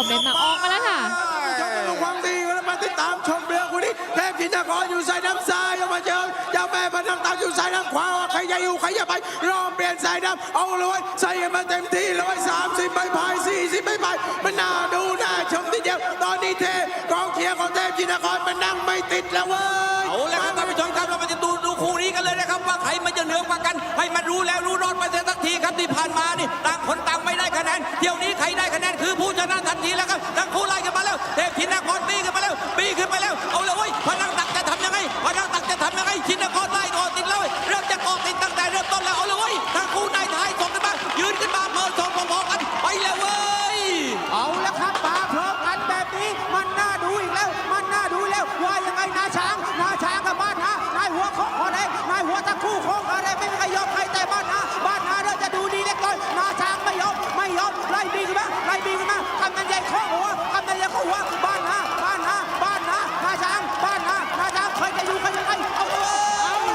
อมเมนต์มาออกมาแล้วค่ะชมดูความดีกันแล้วมาติดตามชมเรือคนนี้เทพธินครอยู่สายน้ำซ้ายเอามาเจอเจ้าแม่พนังตามอยู่สายน้ำขวาใครจะอยู่ใครจะไปรอเปลี่ยนสายน้ำเอาเลยใส่กันมาเต็มที่เลยสามสิบใบพายสี่สิบใบพายมันน่าดูน่าชมทีเดียวตอนนี้เทพกองเชียร์ของเทพธินครมันนั่งไม่ติดแล้วเว้ยเอาละครับท่านผู้ชมครับเรามาจะดูดูคู่นี้กันเลยนะครับว่าใครมันจะเหนือกว่ากัน ให้มันรู้แล้วรู้รอดไปเสียสักทีครับที่ผ่านมานี่ต่างคน ของคอแดงนายหัวตะคู่ของไม่มีใครยอมใครแต่บ้านนาบ้านนาเราจะดูดีเล็กน้อยนาช้างไม่ยอม ไม่ยอม ไล่บีขึ้นมา ไล่บีขึ้นมากำนันใหญ่ข้อหัวกำนันใหญ่ข้อหัว บ้านนาบ้านนาบ้านนานาช้าง บ้านนานาช้างใครจะอยู่ใครจะไปเอาเลย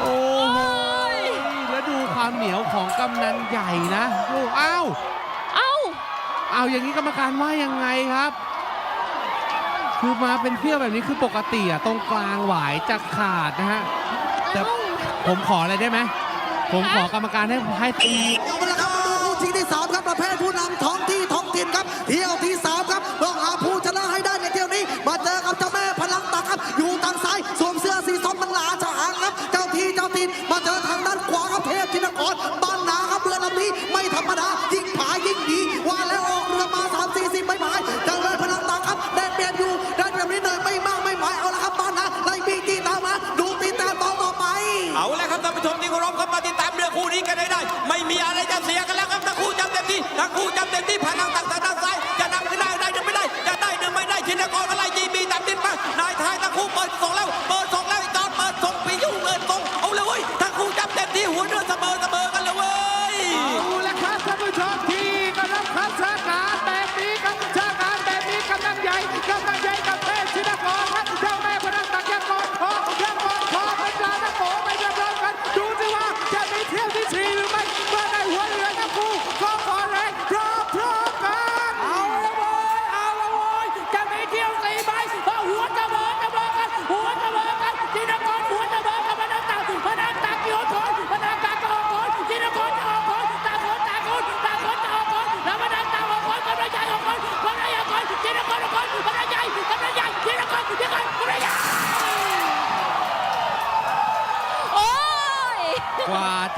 โอ้โหแล้วดูความเหนียวของ กำนันใหญ่นะดูอ้าวเอ้าเอาอย่างนี้กรรมการว่ายังไงครับ คือมาเป็นเที่ยวแบบนี้คือปกติอะตรงกลางหวายจะขาดนะฮะ แต่ เอ้า ผมขออะไรได้ไหมผมขอกรรมการให้ให้ตี เอาละครับมาดูคู่ชิงที่สามครับประเภทผู้นำท้องที่ท้องถิ่นครับ เที่ยวที่สามครับต้องหาผู้ชนะให้ได้ในเที่ยวนี้มาเจอกับ ไม่ธรรมดา ยิ่งผายิ่งดีว่าแล้วออกเรือมาสามสี่สิบไม่หมายจังเลยพลังตาครับได้เปลี่ยนอยู่ได้เปรียบนิดหน่อยไม่มากไม่หมายเอาละครับบ้านนะไล่บีจีตามมาดูตีตามต่อต่อไป เอาละครับท่านผู้ชมที่เคารพครับมาติดตามเรื่องคู่นี้กันให้ได้ ไม่มีอะไรจะเสียกันแล้วครับทั้งคู่จำเต็มที่ทั้งคู่จำเต็มที่พลังตักทางด้าน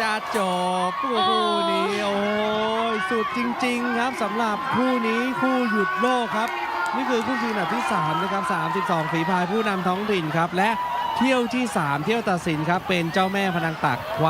จะจบคู่นี้โอ้ยสุดจริง ๆ ครับสำหรับคู่นี้คู่หยุดโลกครับ นี่คือคู่ชิงอันดับที่3นะครับ32ฝีพายผู้นำท้องถิ่นครับ และเที่ยวที่ 3 เที่ยวตัดสินครับ เป็นเจ้าแม่พนังตักคว้า